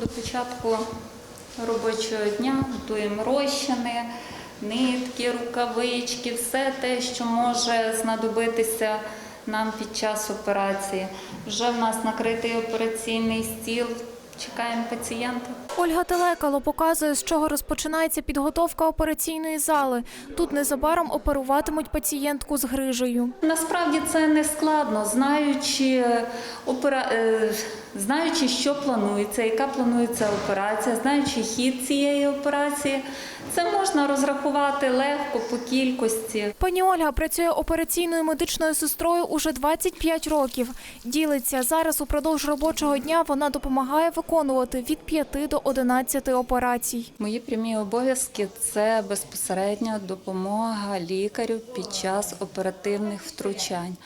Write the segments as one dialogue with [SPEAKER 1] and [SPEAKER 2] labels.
[SPEAKER 1] До початку робочого дня готуємо розчини, нитки, рукавички, все те, що може знадобитися нам під час операції. Вже в нас накритий операційний стіл. Чекаємо пацієнта.
[SPEAKER 2] Ольга Телекало показує, з чого розпочинається підготовка операційної зали. Тут незабаром оперуватимуть пацієнтку з грижею.
[SPEAKER 1] Насправді це не складно, знаючи, опера... знаючи, що планується, яка планується операція, знаючи хід цієї операції, це можна розрахувати легко по кількості.
[SPEAKER 2] Пані Ольга працює операційною медичною сестрою уже 25 років. Ділиться зараз упродовж робочого дня. Вона допомагає виконувати від 5 до 11 операцій.
[SPEAKER 1] Мої прямі обов'язки це безпосередня допомога лікарю під час оперативних втручань.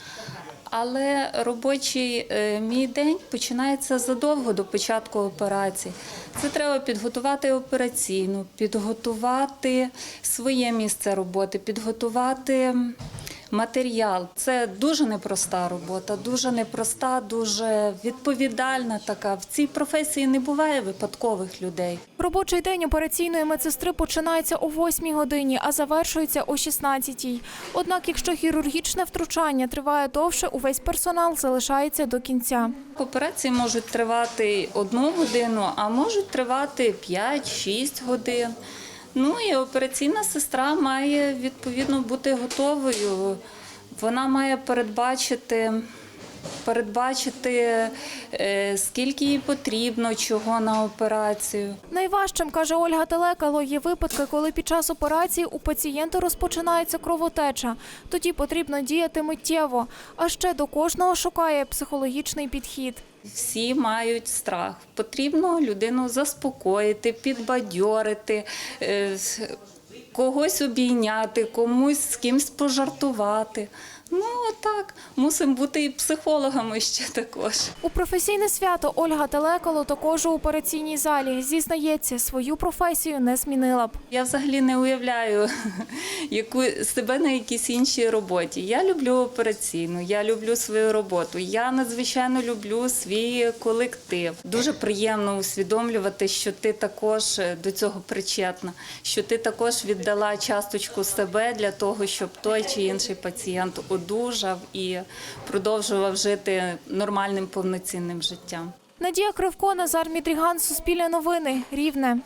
[SPEAKER 1] Але робочий е, мій день починається задовго до початку операції. Це треба підготувати операційну, підготувати своє місце роботи, підготувати матеріал. Це дуже непроста робота, дуже непроста, дуже відповідальна така. В цій професії не буває випадкових людей.
[SPEAKER 2] Робочий день операційної медсестри починається о 8 годині, а завершується о 16. Однак, якщо хірургічне втручання триває довше, увесь персонал залишається до кінця.
[SPEAKER 1] Операції можуть тривати одну годину, а можуть тривати 5-6 годин. Ну і операційна сестра має відповідно бути готовою. Вона має передбачити, передбачити е, скільки їй потрібно, чого на операцію.
[SPEAKER 2] Найважчим, каже Ольга Телекало, є випадки, коли під час операції у пацієнта розпочинається кровотеча. Тоді потрібно діяти миттєво. А ще до кожного шукає психологічний підхід.
[SPEAKER 1] Всі мають страх. Потрібно людину заспокоїти, підбадьорити, е, когось обійняти, комусь з кимсь пожартувати. Ну так, мусимо бути і психологами ще також.
[SPEAKER 2] У професійне свято Ольга Телекало також у операційній залі. Зізнається, свою професію не змінила б.
[SPEAKER 1] Я взагалі не уявляю яку себе на якійсь іншій роботі. Я люблю операційну, я люблю свою роботу. Я надзвичайно люблю свій колектив. Дуже приємно усвідомлювати, що ти також е, до цього причетна, що ти також віддала часточку себе для того, щоб той чи інший пацієнт одужав і продовжував жити нормальним повноцінним життям.
[SPEAKER 2] Надія Кривко, Назар Мідріган, Суспільне новини, Рівне.